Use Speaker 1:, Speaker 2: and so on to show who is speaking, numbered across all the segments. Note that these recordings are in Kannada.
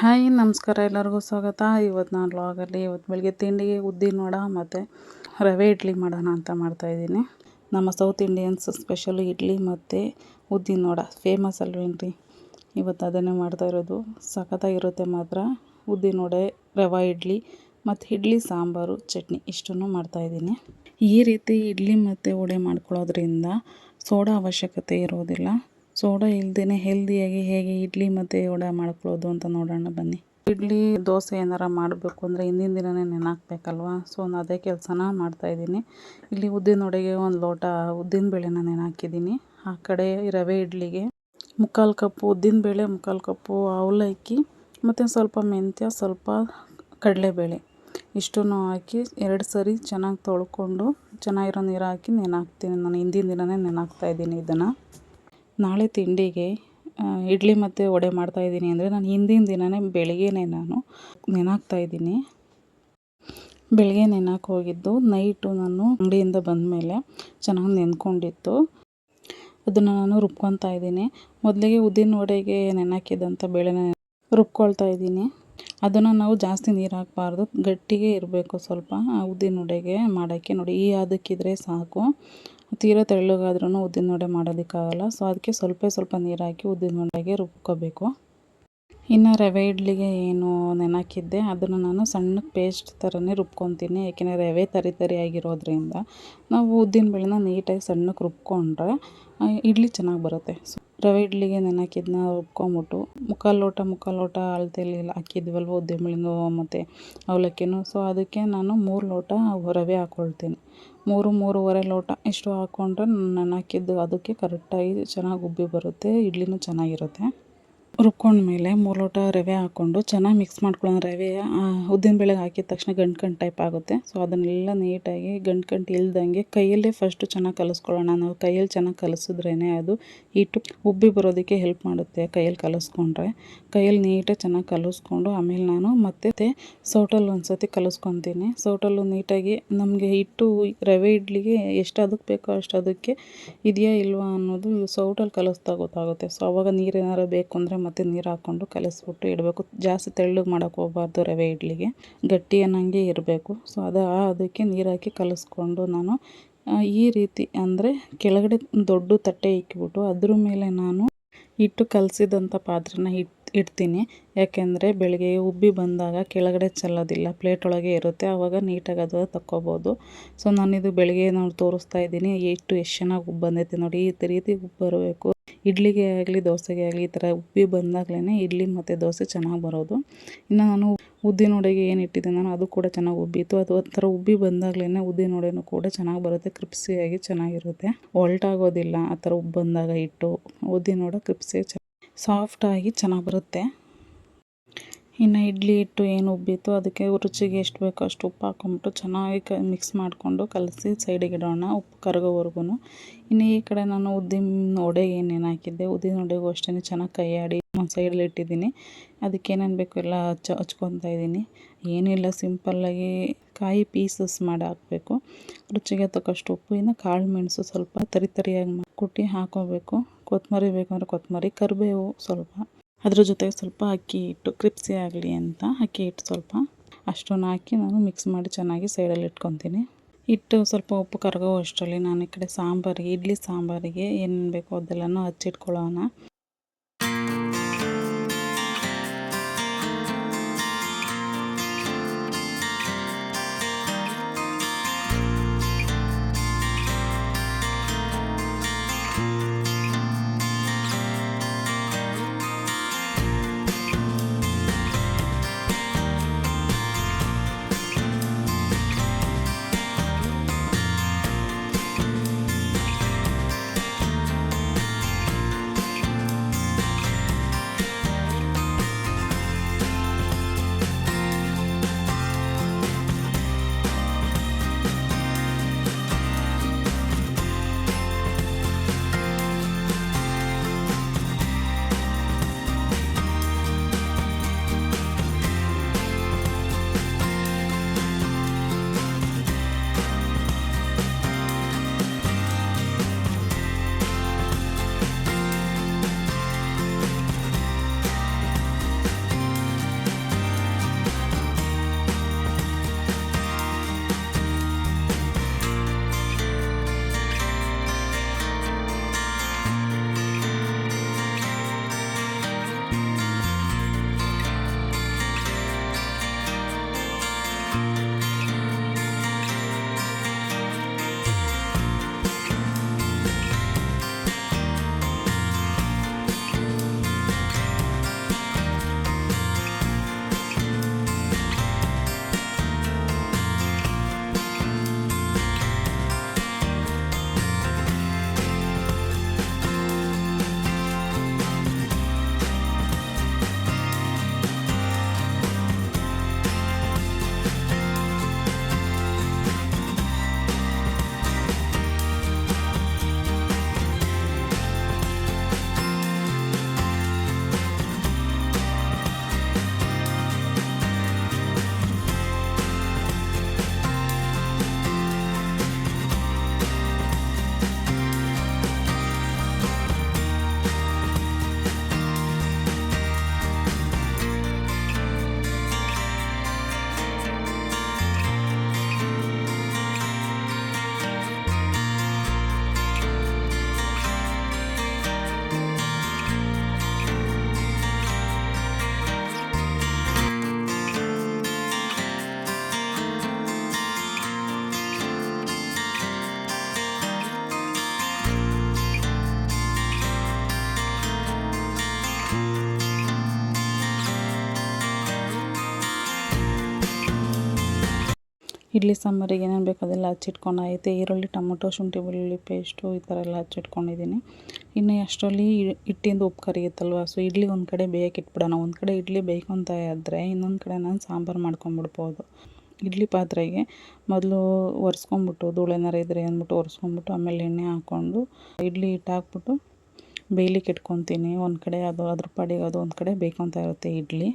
Speaker 1: ಹಾಯ್, ನಮಸ್ಕಾರ ಎಲ್ಲರಿಗೂ ಸ್ವಾಗತ. ಇವತ್ತು ನಾನು ಲಾಗಲ್ಲಿ ಇವತ್ತು ಬೆಳಗ್ಗೆ ತಿಂಡಿಗೆ ಉದ್ದಿನ ವಡ ಮತ್ತು ರವೆ ಇಡ್ಲಿ ಮಾಡೋಣ ಅಂತ ಮಾಡ್ತಾಯಿದ್ದೀನಿ ನಮ್ಮ ಸೌತ್ ಇಂಡಿಯನ್ಸ್ ಸ್ಪೆಷಲ್ ಇಡ್ಲಿ ಮತ್ತು ಉದ್ದಿನ ವಡ. ಫೇಮಸ್ ಅಲ್ವೇನ್ರಿ ಇವತ್ತು ಅದನ್ನೇ ಮಾಡ್ತಾ ಇರೋದು. ಸಖತ್ತಾಗಿರುತ್ತೆ ಮಾತ್ರ. ಉದ್ದಿನ ವಡೆ, ರವೆ ಇಡ್ಲಿ ಮತ್ತು ಇಡ್ಲಿ, ಸಾಂಬಾರು, ಚಟ್ನಿ ಇಷ್ಟನ್ನು ಮಾಡ್ತಾಯಿದ್ದೀನಿ ಈ ರೀತಿ ಇಡ್ಲಿ ಮತ್ತು ವಡೆ ಮಾಡ್ಕೊಳ್ಳೋದ್ರಿಂದ ಸೋಡಾ ಅವಶ್ಯಕತೆ ಇರೋದಿಲ್ಲ. ಸೋಡಾ ಇಲ್ದೇ ಹೆಲ್ದಿಯಾಗಿ ಹೇಗೆ ಇಡ್ಲಿ ಮತ್ತು ವಡೆ ಮಾಡ್ಕೊಳ್ಳೋದು ಅಂತ ನೋಡೋಣ ಬನ್ನಿ. ಇಡ್ಲಿ, ದೋಸೆ ಏನಾರ ಮಾಡಬೇಕು ಅಂದರೆ ಹಿಂದಿನ ದಿನವೇ ನೆನೆ ಸೊ ನಾನು ಅದೇ ಕೆಲಸನ ಮಾಡ್ತಾಯಿದ್ದೀನಿ ಇಲ್ಲಿ ಉದ್ದಿನ ವಡೆಗೆ ಒಂದು ಲೋಟ ಉದ್ದಿನ ಬೇಳೆನ ನೆನೆ ಹಾಕಿದ್ದೀನಿ ಆ ಕಡೆ ರವೆ ಇಡ್ಲಿಗೆ ಮುಕ್ಕಾಲು ಕಪ್ಪು ಉದ್ದಿನ ಬೇಳೆ, ಮುಕ್ಕಾಲು ಕಪ್ಪು ಅವಲಕ್ಕಿ ಮತ್ತು ಸ್ವಲ್ಪ ಮೆಂತ್ಯ, ಸ್ವಲ್ಪ ಕಡಲೆಬೇಳೆ. ಇಷ್ಟನ್ನು ಹಾಕಿ ಎರಡು ಸರಿ ಚೆನ್ನಾಗಿ ತೊಳ್ಕೊಂಡು ಚೆನ್ನಾಗಿರೋ ನೀರು ಹಾಕಿ ನೆನೆ ಹಾಕ್ತೀನಿ ನಾನು ಹಿಂದಿನ ದಿನವೇ ನೆನೆ ಹಾಕ್ತಾಯಿದ್ದೀನಿ ಇದನ್ನು. ನಾಳೆ ತಿಂಡಿಗೆ ಇಡ್ಲಿ ಮತ್ತು ವಡೆ ಮಾಡ್ತಾಯಿದ್ದೀನಿ ಅಂದರೆ ನಾನು ಹಿಂದಿನ ದಿನವೇ ಬೆಳಗ್ಗೆನೇ ನಾನು ನೆನೆ ಬೆಳಗ್ಗೆ ನೆನಕ್ಕೆ ಹೋಗಿದ್ದು, ನೈಟು ನಾನು ಅಂಗಡಿಯಿಂದ ಬಂದ ಮೇಲೆ ಚೆನ್ನಾಗಿ ನೆನ್ಕೊಂಡಿತ್ತು. ಅದನ್ನು ನಾನು ರುಬ್ಕೊತಾ ಇದ್ದೀನಿ. ಮೊದಲಿಗೆ ಉದ್ದಿನ ವಡೆಗೆ ನೆನೆ ಬೇಳೆನ ರುಬ್ಕೊಳ್ತಾ ಇದ್ದೀನಿ. ಅದನ್ನು ನಾವು ಜಾಸ್ತಿ ನೀರು ಹಾಕಬಾರ್ದು, ಗಟ್ಟಿಗೆ ಇರಬೇಕು ಸ್ವಲ್ಪ ಉದ್ದಿನ ವಡೆಗೆ ಮಾಡೋಕ್ಕೆ ನೋಡಿ. ಈ ಅದಕ್ಕಿದ್ರೆ ಸಾಕು. ತೀರಾ ತೆಳ್ಳಗಾದ್ರೂ ಉದ್ದಿನ ವಡೆ ಮಾಡೋದಕ್ಕಾಗಲ್ಲ. ಸೊ ಅದಕ್ಕೆ ಸ್ವಲ್ಪ ಸ್ವಲ್ಪ ನೀರು ಹಾಕಿ ಉದ್ದಿನ ವಡೆಗೆ ರುಬ್ಕೋಬೇಕು. ಇನ್ನು ರವೆ ಇಡ್ಲಿಗೆ ಏನು ನೆನಕಿದ್ದೆ, ಅದನ್ನು ನಾನು ಸಣ್ಣಕ್ಕೆ ಪೇಸ್ಟ್ ಥರನೇ ರುಬ್ಕೊತೀನಿ. ಏಕೆಂದರೆ ರವೆ ತರಿ ತರಿ ಆಗಿರೋದ್ರಿಂದ ನಾವು ಉದ್ದಿನ ಬೇಳೆನ ನೀಟಾಗಿ ಸಣ್ಣಕ್ಕೆ ರುಬ್ಕೊಂಡ್ರೆ ಇಡ್ಲಿ ಚೆನ್ನಾಗಿ ಬರುತ್ತೆ. ಸೊ ರವೆ ಇಡ್ಲಿಗೆ ನೆನಕಿದ್ದನ್ನ ರುಬ್ಕೊಂಬಿಟ್ಟು ಮುಕ್ಕಾಲು ಲೋಟ ಮುಕ್ಕಾಲು ಲೋಟ ಅಳತೆಯಲ್ಲಿ ಹಾಕಿದ್ವಲ್ವ ಉದ್ದಿನ ಬೇಳೆನೂ ಮತ್ತು ಅವಲಕ್ಕಿನೂ ಸೊ ಅದಕ್ಕೆ ನಾನು ಮೂರು ಲೋಟ ರವೆ ಹಾಕ್ಕೊಳ್ತೀನಿ ಮೂರು ಮೂರುವರೆ ಲೋಟ ಇಷ್ಟು ಹಾಕ್ಕೊಂಡ್ರೆ ನಾನು ಹಾಕಿದ್ದು ಅದಕ್ಕೆ ಕರೆಕ್ಟಾಗಿ ಚೆನ್ನಾಗಿ ಉಬ್ಬಿ ಬರುತ್ತೆ, ಇಡ್ಲಿನೂ ಚೆನ್ನಾಗಿರುತ್ತೆ. ರುಬ್ಕೊಂಡ್ಮೇಲೆ ಮೂರು ಲೋಟ ರವೆ ಹಾಕ್ಕೊಂಡು ಚೆನ್ನಾಗಿ ಮಿಕ್ಸ್ ಮಾಡ್ಕೊಳ್ಳೋಣ. ರವೆ ಉದ್ದಿನ ಬೇಳೆಗೆ ಹಾಕಿದ ತಕ್ಷಣ ಗಂಟು ಗಂಟು ಟೈಪ್ ಆಗುತ್ತೆ. ಸೊ ಅದನ್ನೆಲ್ಲ ನೀಟಾಗಿ ಗಂಟು ಗಂಟು ಇಲ್ದಂಗೆ ಕೈಯಲ್ಲೇ ಫಸ್ಟು ಚೆನ್ನಾಗಿ ಕಲಿಸ್ಕೊಳ್ಳೋಣ. ನಾವು ಕೈಯಲ್ಲಿ ಚೆನ್ನಾಗಿ ಕಲಿಸಿದ್ರೇ ಅದು ಹಿಟ್ಟು ಉಬ್ಬಿ ಬರೋದಕ್ಕೆ ಹೆಲ್ಪ್ ಮಾಡುತ್ತೆ ಕೈಯಲ್ಲಿ ಕಲಿಸ್ಕೊಂಡ್ರೆ. ಕೈಯಲ್ಲಿ ನೀಟಾಗಿ ಚೆನ್ನಾಗಿ ಕಲಿಸ್ಕೊಂಡು ಆಮೇಲೆ ನಾನು ಮತ್ತೆ ಸೌಟಲ್ಲಿ ಒಂದು ಸತಿ ಕಲಿಸ್ಕೊತೀನಿ. ಸೌಟಲ್ಲು ನೀಟಾಗಿ ನಮಗೆ ಹಿಟ್ಟು, ರವೆ ಇಡ್ಲಿಗೆ ಎಷ್ಟು ಅದಕ್ಕೆ ಬೇಕೋ ಅಷ್ಟು ಅದಕ್ಕೆ ಇದೆಯಾ ಇಲ್ವಾ ಅನ್ನೋದು ಸೌಟಲ್ಲಿ ಕಲಿಸ್ತಾ ಗೊತ್ತಾಗುತ್ತೆ. ಸೊ ಅವಾಗ ನೀರೇನಾರು ಬೇಕು ಅಂದರೆ ಮತ್ತು ನೀರು ಹಾಕ್ಕೊಂಡು ಕಲಸ್ಬಿಟ್ಟು ಇಡಬೇಕು. ಜಾಸ್ತಿ ತೆಳ್ಳಗೆ ಮಾಡೋಕ್ಕೆ ಹೋಗ್ಬಾರ್ದು ರವೆ ಇಡ್ಲಿಗೆ. ಗಟ್ಟಿ ಅನ್ನಂಗೆ ಇರಬೇಕು. ಸೊ ಅದು, ಅದಕ್ಕೆ ನೀರು ಹಾಕಿ ಕಲಸ್ಕೊಂಡು ನಾನು ಈ ರೀತಿ ಅಂದರೆ ಕೆಳಗಡೆ ದೊಡ್ಡ ತಟ್ಟೆ ಇಕ್ಕಿಬಿಟ್ಟು ಅದ್ರ ಮೇಲೆ ನಾನು ಹಿಟ್ಟು ಕಲಸಿದಂಥ ಪಾತ್ರೆನ ಇಟ್ಟು ಇಡ್ತೀನಿ. ಯಾಕೆಂದರೆ ಬೆಳಗ್ಗೆ ಉಬ್ಬಿ ಬಂದಾಗ ಕೆಳಗಡೆ ಚೆಲ್ಲೋದಿಲ್ಲ ಪ್ಲೇಟ್ ಒಳಗೆ ಇರುತ್ತೆ. ಆವಾಗ ನೀಟಾಗಿ ಅದು ತಕ್ಕೋಬೋದು. ಸೊ ನಾನಿದು ಬೆಳಗ್ಗೆ ನಾನು ತೋರಿಸ್ತಾ ಇದ್ದೀನಿ. ಎಷ್ಟು ಎಷ್ಟು ಚೆನ್ನಾಗಿ ಉಬ್ಬು ಬಂದೈತೆ ನೋಡಿ. ಈ ರೀತಿ ಉಬ್ಬು ಬರಬೇಕು. ಇಡ್ಲಿಗೆ ಆಗಲಿ, ದೋಸೆಗೆ ಆಗಲಿ, ಈ ಥರ ಉಬ್ಬಿ ಬಂದಾಗಲೇ ಇಡ್ಲಿ ಮತ್ತು ದೋಸೆ ಚೆನ್ನಾಗಿ ಬರೋದು. ಇನ್ನು ನಾನು ಉದ್ದಿನ ವಡೆಗೆ ಏನು ಇಟ್ಟಿದ್ದೆ ನಾನು, ಅದು ಕೂಡ ಚೆನ್ನಾಗಿ ಉಬ್ಬಿತ್ತು. ಅದು ಒಂಥರ ಉಬ್ಬಿ ಬಂದಾಗಲೇ ಉದ್ದಿನ ವಡೆನೂ ಕೂಡ ಚೆನ್ನಾಗಿ ಬರುತ್ತೆ. ಕ್ರಿಪ್ಸಿಯಾಗಿ ಚೆನ್ನಾಗಿರುತ್ತೆ. ಒಲ್ಟಾಗೋದಿಲ್ಲ ಆ ಥರ ಉಬ್ಬು ಬಂದಾಗ ಇಟ್ಟು ಉದ್ದಿನ ವಡೆ ಕ್ರಿಪ್ಸಿಯಾಗಿ ಸಾಫ್ಟಾಗಿ ಚೆನ್ನಾಗಿ ಬರುತ್ತೆ. ಇನ್ನು ಇಡ್ಲಿ ಹಿಟ್ಟು ಏನು ಉಬ್ಬಿತ್ತು, ಅದಕ್ಕೆ ರುಚಿಗೆ ಎಷ್ಟು ಬೇಕೋ ಅಷ್ಟು ಉಪ್ಪು ಹಾಕೊಂಬಿಟ್ಟು ಚೆನ್ನಾಗಿ ಕ ಮಿಕ್ಸ್ ಮಾಡಿಕೊಂಡು ಕಲಸಿ ಸೈಡಿಗೆ ಇಡೋಣ, ಉಪ್ಪು ಕರಗೋವರೆಗೂ ಇನ್ನು ಈ ಕಡೆ ನಾನು ಉದ್ದಿನ ಒಡೆಗೆ ಏನೇನು ಹಾಕಿದ್ದೆ, ಉದ್ದಿನ ಒಡೆಗೂ ಅಷ್ಟೇ ಚೆನ್ನಾಗಿ ಕೈಯಾಡಿ ಒಂದು ಸೈಡಲ್ಲಿ ಇಟ್ಟಿದ್ದೀನಿ. ಅದಕ್ಕೆ ಏನೇನು ಬೇಕು ಎಲ್ಲ ಹಚ್ಚ, ಹಚ್ಕೊತಾ ಇದ್ದೀನಿ. ಏನಿಲ್ಲ ಸಿಂಪಲ್ಲಾಗಿ ಕಾಯಿ ಪೀಸಸ್ ಮಾಡಿ ಹಾಕಬೇಕು. ರುಚಿಗೆ ತಕ್ಕಷ್ಟು ಉಪ್ಪು, ಇನ್ನು ಕಾಳು ಮೆಣಸು ಸ್ವಲ್ಪ ತರಿ ತರಿಯಾಗಿ ಕುಟ್ಟಿ ಹಾಕೋಬೇಕು. ಕೊತ್ತಂಬರಿ ಬೇಕಂದ್ರೆ ಕೊತ್ತಂಬರಿ, ಕರಿಬೇವು ಸ್ವಲ್ಪ. ಅದ್ರ ಜೊತೆಗೆ ಸ್ವಲ್ಪ ಅಕ್ಕಿ ಹಿಟ್ಟು, ಕ್ರಿಪ್ಸಿ ಆಗಲಿ ಅಂತ ಅಕ್ಕಿ ಹಿಟ್ಟು ಸ್ವಲ್ಪ. ಅಷ್ಟನ್ನು ಹಾಕಿ ನಾನು ಮಿಕ್ಸ್ ಮಾಡಿ ಚೆನ್ನಾಗಿ ಸೈಡಲ್ಲಿ ಇಟ್ಕೊತೀನಿ. ಹಿಟ್ಟು ಸ್ವಲ್ಪ ಉಪ್ಪು ಕರಗೋ ಅಷ್ಟರಲ್ಲಿ ನಾನು ಈ ಕಡೆ ಸಾಂಬಾರಿಗೆ, ಇಡ್ಲಿ ಸಾಂಬಾರಿಗೆ ಏನು ಬೇಕೋ ಅದೆಲ್ಲನೂ ಹಚ್ಚಿಟ್ಕೊಳ್ಳೋಣ. ಇಡ್ಲಿ ಸಾಂಬಾರಿಗೆ ಏನೇನು ಬೇಕು ಅದೆಲ್ಲ ಆಯಿತು. ಈರುಳ್ಳಿ, ಟೊಮೊಟೊ, ಶುಂಠಿ, ಬೆಳ್ಳುಳ್ಳಿ ಪೇಸ್ಟು ಈ ಥರ ಎಲ್ಲ ಹಚ್ಚಿಟ್ಕೊಂಡಿದ್ದೀನಿ ಇನ್ನು ಅಷ್ಟರಲ್ಲಿ ಹಿಟ್ಟಿಂದು ಉಪ್ಪು ಕರಿಯುತ್ತಲ್ವ ಸೊ ಇಡ್ಲಿ ಒಂದು ಕಡೆ ಬೇಯಕ್ಕೆ ಇಟ್ಬಿಡೋಣ. ಒಂದು ಕಡೆ ಇಡ್ಲಿ ಬೇಯ್ಕೊತ ಇದ್ದರೆ ಇನ್ನೊಂದು ಕಡೆ ನಾನು ಸಾಂಬಾರು ಮಾಡ್ಕೊಂಬಿಡ್ಬೋದು ಇಡ್ಲಿ ಪಾತ್ರೆಗೆ ಮೊದಲು ಒರೆಸ್ಕೊಂಬಿಟ್ಟು ಧೂಳೆನಾರ ಇದ್ದರೆ ಅಂದ್ಬಿಟ್ಟು ಒರೆಸ್ಕೊಂಬಿಟ್ಟು ಆಮೇಲೆ ಎಣ್ಣೆ ಹಾಕ್ಕೊಂಡು ಇಡ್ಲಿ ಹಿಟ್ಟು ಹಾಕ್ಬಿಟ್ಟು ಬೇಯ್ಲಿಕ್ಕೆ ಇಟ್ಕೊತೀನಿ. ಒಂದು ಕಡೆ ಅದು ಅದ್ರ ಪಾಡಿಗೆ ಅದು ಒಂದು ಕಡೆ ಬೇಯ್ಕೊತ ಇರುತ್ತೆ ಇಡ್ಲಿ.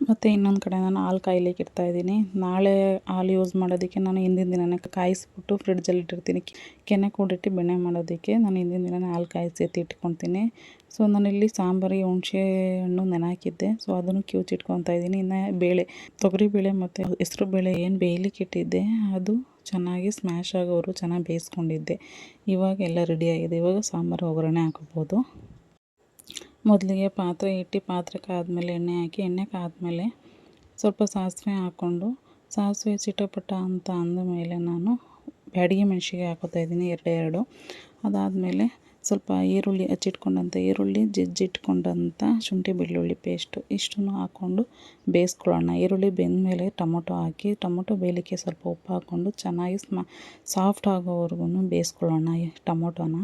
Speaker 1: ಮತ್ತು ಇನ್ನೊಂದು ಕಡೆ ನಾನು ಹಾಲು ಕಾಯ್ಲಿಕ್ಕೆ ಇಡ್ತಾಯಿದ್ದೀನಿ ನಾಳೆ ಹಾಲು ಯೂಸ್ ಮಾಡೋದಕ್ಕೆ ನಾನು ಹಿಂದಿನ ದಿನ ಕಾಯಿಸ್ಬಿಟ್ಟು ಫ್ರಿಡ್ಜಲ್ಲಿ ಇಟ್ಟಿರ್ತೀನಿ. ಕೆನೆ ಕೂಡಿಟ್ಟು ಬೆಣ್ಣೆ ಮಾಡೋದಕ್ಕೆ ನಾನು ಹಿಂದಿನ ದಿನ ಹಾಲು ಕಾಯಿಸಿ ಎತ್ತಿ ಇಟ್ಕೊತೀನಿ ಸೊ ನಾನಿಲ್ಲಿ ಸಾಂಬಾರಿಗೆ ಹುಣಸೆ ಹಣ್ಣು ನೆನೆ ಸೊ ಅದನ್ನು ಕಿವುಚಿಟ್ಕೊತಾ ಇದ್ದೀನಿ. ಇನ್ನು ಬೇಳೆ, ತೊಗರಿ ಬೇಳೆ ಮತ್ತು ಹೆಸರು ಬೇಳೆ ಏನು ಬೇಯಲಿಕ್ಕೆ ಇಟ್ಟಿದ್ದೆ, ಅದು ಚೆನ್ನಾಗಿ ಸ್ಮ್ಯಾಶ್ ಆಗೋರು ಚೆನ್ನಾಗಿ ಬೇಯಿಸ್ಕೊಂಡಿದ್ದೆ. ಇವಾಗ ಎಲ್ಲ ರೆಡಿಯಾಗಿದೆ ಇವಾಗ ಸಾಂಬಾರು ಒಗ್ಗರಣೆ ಹಾಕೋಬೋದು. ಮೊದಲಿಗೆ ಪಾತ್ರೆ ಇಟ್ಟು ಪಾತ್ರೆ ಕಾದ್ಮೇಲೆ ಎಣ್ಣೆ ಹಾಕಿ, ಎಣ್ಣೆ ಕಾದ್ಮೇಲೆ ಸ್ವಲ್ಪ ಸಾಸಿವೆ ಹಾಕ್ಕೊಂಡು, ಸಾಸಿವೆ ಚಿಟಪಟ ಅಂತ ಅಂದಮೇಲೆ ನಾನು ಬ್ಯಾಡಿಗೆ ಮೆಣಸಿಗೆ ಹಾಕೋತಾ ಇದ್ದೀನಿ, ಎರಡೆರಡು. ಎರಡು ಅದಾದಮೇಲೆ ಸ್ವಲ್ಪ ಈರುಳ್ಳಿ ಹಚ್ಚಿಟ್ಕೊಂಡಂಥ ಈರುಳ್ಳಿ, ಜಜ್ಜಿಟ್ಕೊಂಡಂಥ ಶುಂಠಿ ಬೆಳ್ಳುಳ್ಳಿ ಪೇಸ್ಟು ಇಷ್ಟನ್ನು ಹಾಕ್ಕೊಂಡು ಬೇಯಿಸ್ಕೊಳ್ಳೋಣ. ಈರುಳ್ಳಿ ಬೆಂದಮೇಲೆ ಟೊಮೊಟೊ ಹಾಕಿ, ಟೊಮೊಟೊ ಬೇಯಲಿಕ್ಕೆ ಸ್ವಲ್ಪ ಉಪ್ಪು ಹಾಕ್ಕೊಂಡು ಚೆನ್ನಾಗಿ ಸ್ಮ, ಸಾಫ್ಟ್ ಆಗೋವರೆಗೂ ಬೇಯಿಸ್ಕೊಳ್ಳೋಣ ಟೊಮೊಟೊನ.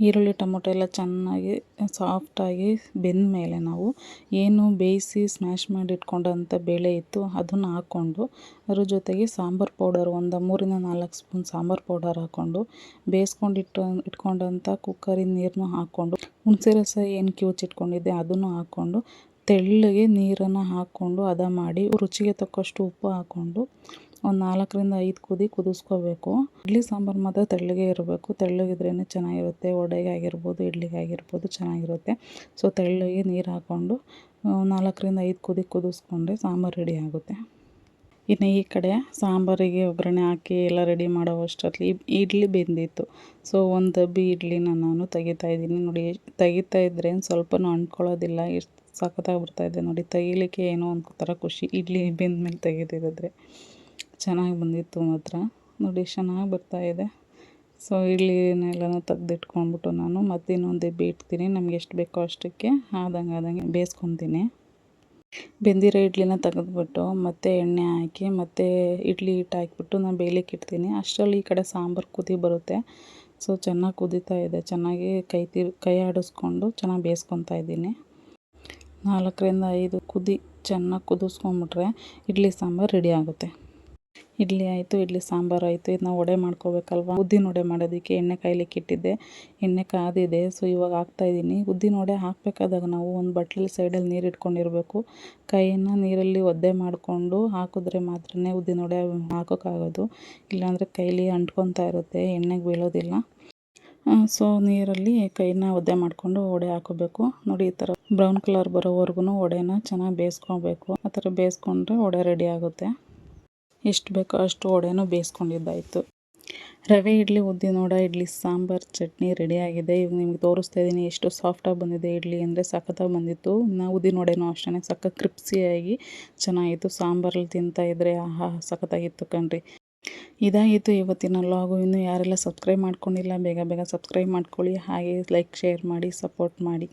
Speaker 1: ಈರುಳ್ಳಿ ಟೊಮೊಟೊ ಎಲ್ಲ ಚೆನ್ನಾಗಿ ಸಾಫ್ಟಾಗಿ ಬೆಂದ ಮೇಲೆ ನಾವು ಏನು ಬೇಯಿಸಿ ಸ್ಮ್ಯಾಶ್ ಮಾಡಿ ಇಟ್ಕೊಂಡಂಥ ಬೇಳೆ ಇತ್ತು, ಅದನ್ನು ಹಾಕ್ಕೊಂಡು ಅದ್ರ ಜೊತೆಗೆ ಸಾಂಬಾರು ಪೌಡರ್ ಒಂದು ಮೂರಿಂದ ನಾಲ್ಕು ಸ್ಪೂನ್ ಸಾಂಬಾರು ಪೌಡರ್ ಹಾಕ್ಕೊಂಡು ಬೇಯಿಸ್ಕೊಂಡಿಟ್ಟು ಇಟ್ಕೊಂಡಂಥ ಕುಕ್ಕರಿನ ನೀರನ್ನು ಹಾಕ್ಕೊಂಡು ಹುಣಸೆ ರಸ ಏನು ಕಿವುಚಿಟ್ಕೊಂಡಿದ್ದೆ ಅದನ್ನು ಹಾಕ್ಕೊಂಡು ತೆಳ್ಳಗೆ ನೀರನ್ನು ಹಾಕ್ಕೊಂಡು ಹದ ಮಾಡಿ ರುಚಿಗೆ ತಕ್ಕಷ್ಟು ಉಪ್ಪು ಹಾಕ್ಕೊಂಡು ಒಂದು ನಾಲ್ಕರಿಂದ ಐದು ಕುದಿ ಕುದಿಸ್ಕೋಬೇಕು. ಇಡ್ಲಿ ಸಾಂಬಾರು ಮಾತ್ರ ತೆಳ್ಳಗೆ ಇರಬೇಕು. ತೆಳ್ಳಗಿದ್ರೇ ಚೆನ್ನಾಗಿರುತ್ತೆ. ವಡೆಗೆ ಆಗಿರ್ಬೋದು, ಇಡ್ಲಿಗೆ ಆಗಿರ್ಬೋದು ಚೆನ್ನಾಗಿರುತ್ತೆ. ಸೊ ತೆಳ್ಳಗೆ ನೀರು ಹಾಕ್ಕೊಂಡು ನಾಲ್ಕರಿಂದ ಐದು ಕುದಿ ಕುದಿಸ್ಕೊಂಡ್ರೆ ಸಾಂಬಾರು ರೆಡಿ ಆಗುತ್ತೆ. ಇನ್ನು ಈ ಕಡೆ ಸಾಂಬಾರಿಗೆ ಒಗ್ಗರಣೆ ಹಾಕಿ ಎಲ್ಲ ರೆಡಿ ಮಾಡೋ ಅಷ್ಟರಲ್ಲಿ ಇಡ್ಲಿ ಬೆಂದಿತ್ತು. ಸೊ ಒಂದು ಡಬ್ಬಿ ಇಡ್ಲಿನ ನಾನು ತೆಗಿತಾ ಇದ್ದೀನಿ. ನೋಡಿ, ತೆಗಿತಾ ಇದ್ರೆ ಸ್ವಲ್ಪನೂ ಅಂಟ್ಕೊಳ್ಳೋದಿಲ್ಲ. ಎಷ್ಟು ಸಖತ್ತಾಗಿ ಬರ್ತಾಯಿದೆ ನೋಡಿ, ತೆಗಿಲಿಕ್ಕೆ ಏನೋ ಒಂಥರ ಖುಷಿ. ಇಡ್ಲಿ ಬೆಂದ ಮೇಲೆ ತೆಗೆದಿರಿದ್ರೆ ಚೆನ್ನಾಗಿ ಬಂದಿತ್ತು ಮಾತ್ರ. ನೋಡಿ, ಚೆನ್ನಾಗಿ ಬರ್ತಾಯಿದೆ ಸೊ ಇಡ್ಲಿನೆಲ್ಲನೂ ತೆಗ್ದಿಟ್ಕೊಂಡ್ಬಿಟ್ಟು ನಾನು ಮತ್ತೆ ಇನ್ನೊಂದು ಇಡ್ತೀನಿ ನಮ್ಗೆ ಎಷ್ಟು ಬೇಕೋ ಅಷ್ಟಕ್ಕೆ ಆದಂಗೆ ಆದಂಗೆ ಬೇಯಿಸ್ಕೊತೀನಿ. ಬೆಂದಿರೋ ಇಡ್ಲಿನ ತೆಗೆದ್ಬಿಟ್ಟು ಮತ್ತೆ ಎಣ್ಣೆ ಹಾಕಿ ಮತ್ತು ಇಡ್ಲಿ ಹಿಟ್ಟು ಹಾಕಿಬಿಟ್ಟು ನಾನು ಬೇಯಲಿಕ್ಕೆ ಇಡ್ತೀನಿ. ಅಷ್ಟರಲ್ಲಿ ಈ ಕಡೆ ಸಾಂಬಾರು ಕುದಿ ಬರುತ್ತೆ. ಸೊ ಚೆನ್ನಾಗಿ ಕುದೀತಾ ಇದೆ. ಚೆನ್ನಾಗಿ ಕೈ ತಿರು ಕೈ ಆಡಿಸ್ಕೊಂಡು ಚೆನ್ನಾಗಿ ಬೇಯಿಸ್ಕೊತಾ ಇದ್ದೀನಿ. ನಾಲ್ಕರಿಂದ ಐದು ಕುದಿ ಚೆನ್ನಾಗಿ ಕುದಿಸ್ಕೊಂಬಿಟ್ರೆ ಇಡ್ಲಿ ಸಾಂಬಾರು ರೆಡಿ ಆಗುತ್ತೆ. ಇಡ್ಲಿ ಆಯಿತು, ಇಡ್ಲಿ ಸಾಂಬಾರು ಆಯಿತು ಇದನ್ನ ವಡೆ ಮಾಡ್ಕೋಬೇಕಲ್ವ? ಉದ್ದಿನ ವಡೆ ಮಾಡೋದಕ್ಕೆ ಎಣ್ಣೆ ಕಾಯ್ಲಿಕ್ಕೆ ಇಟ್ಟಿದ್ದೆ. ಎಣ್ಣೆ ಕಾದಿದೆ ಸೊ ಇವಾಗ ಹಾಕ್ತಾಯಿದ್ದೀನಿ ಉದ್ದಿನ ವಡೆ ಹಾಕಬೇಕಾದಾಗ ನಾವು ಒಂದು ಬಟ್ಲಲ್ಲಿ ಸೈಡಲ್ಲಿ ನೀರು ಇಟ್ಕೊಂಡಿರಬೇಕು. ಕೈಯನ್ನು ನೀರಲ್ಲಿ ಒದ್ದೆ ಮಾಡಿಕೊಂಡು ಹಾಕಿದ್ರೆ ಮಾತ್ರ ಉದ್ದಿನ ವಡೆ ಹಾಕೋಕ್ಕಾಗೋದು. ಇಲ್ಲಾಂದರೆ ಕೈಲಿ ಅಂಟ್ಕೊತಾ ಇರುತ್ತೆ, ಎಣ್ಣೆಗೆ ಬೀಳೋದಿಲ್ಲ. ಸೊ ನೀರಲ್ಲಿ ಕೈನ ಒದ್ದೆ ಮಾಡಿಕೊಂಡು ವಡೆ ಹಾಕೋಬೇಕು. ನೋಡಿ, ಈ ಥರ ಬ್ರೌನ್ ಕಲರ್ ಬರೋವರೆಗೂ ವಡೆನ ಚೆನ್ನಾಗಿ ಬೇಯಿಸ್ಕೊಬೇಕು. ಆ ಥರ ಬೇಯಿಸ್ಕೊಂಡ್ರೆ ವಡೆ ರೆಡಿ ಆಗುತ್ತೆ. ಎಷ್ಟು ಬೇಕೋ ಅಷ್ಟು ವಡೆನೂ ಬೇಯಿಸ್ಕೊಂಡಿದ್ದಾಯಿತು. ರವೆ, ಇಡ್ಲಿ, ಉದ್ದಿನ ವಡ, ಇಡ್ಲಿ, ಸಾಂಬಾರು, ಚಟ್ನಿ ರೆಡಿಯಾಗಿದೆ ಇವಾಗ ನಿಮಗೆ ತೋರಿಸ್ತಾ ಇದ್ದೀನಿ ಎಷ್ಟು ಸಾಫ್ಟಾಗಿ ಬಂದಿದೆ ಇಡ್ಲಿ ಅಂದರೆ ಸಖತ್ತಾಗಿ ಬಂದಿತ್ತು. ನಾ ಉದ್ದಿನ ವಡೆನೂ ಅಷ್ಟೇ ಸಖತ್ ಕ್ರಿಪ್ಸಿಯಾಗಿ ಚೆನ್ನಾಗಿತ್ತು. ಸಾಂಬಾರಲ್ಲಿ ತಿಂತಾಯಿದ್ರೆ ಆಹಾ, ಸಖತ್ತಾಗಿತ್ತು ಕಣ್ರಿ. ಇದಾಗಿತ್ತು ಇವತ್ತಿನ ಲಾಗು ಇನ್ನೂ ಯಾರೆಲ್ಲ ಸಬ್ಸ್ಕ್ರೈಬ್ ಮಾಡ್ಕೊಂಡಿಲ್ಲ, ಬೇಗ ಬೇಗ ಸಬ್ಸ್ಕ್ರೈಬ್ ಮಾಡ್ಕೊಳ್ಳಿ. ಹಾಗೆ ಲೈಕ್ ಶೇರ್ ಮಾಡಿ ಸಪೋರ್ಟ್ ಮಾಡಿ.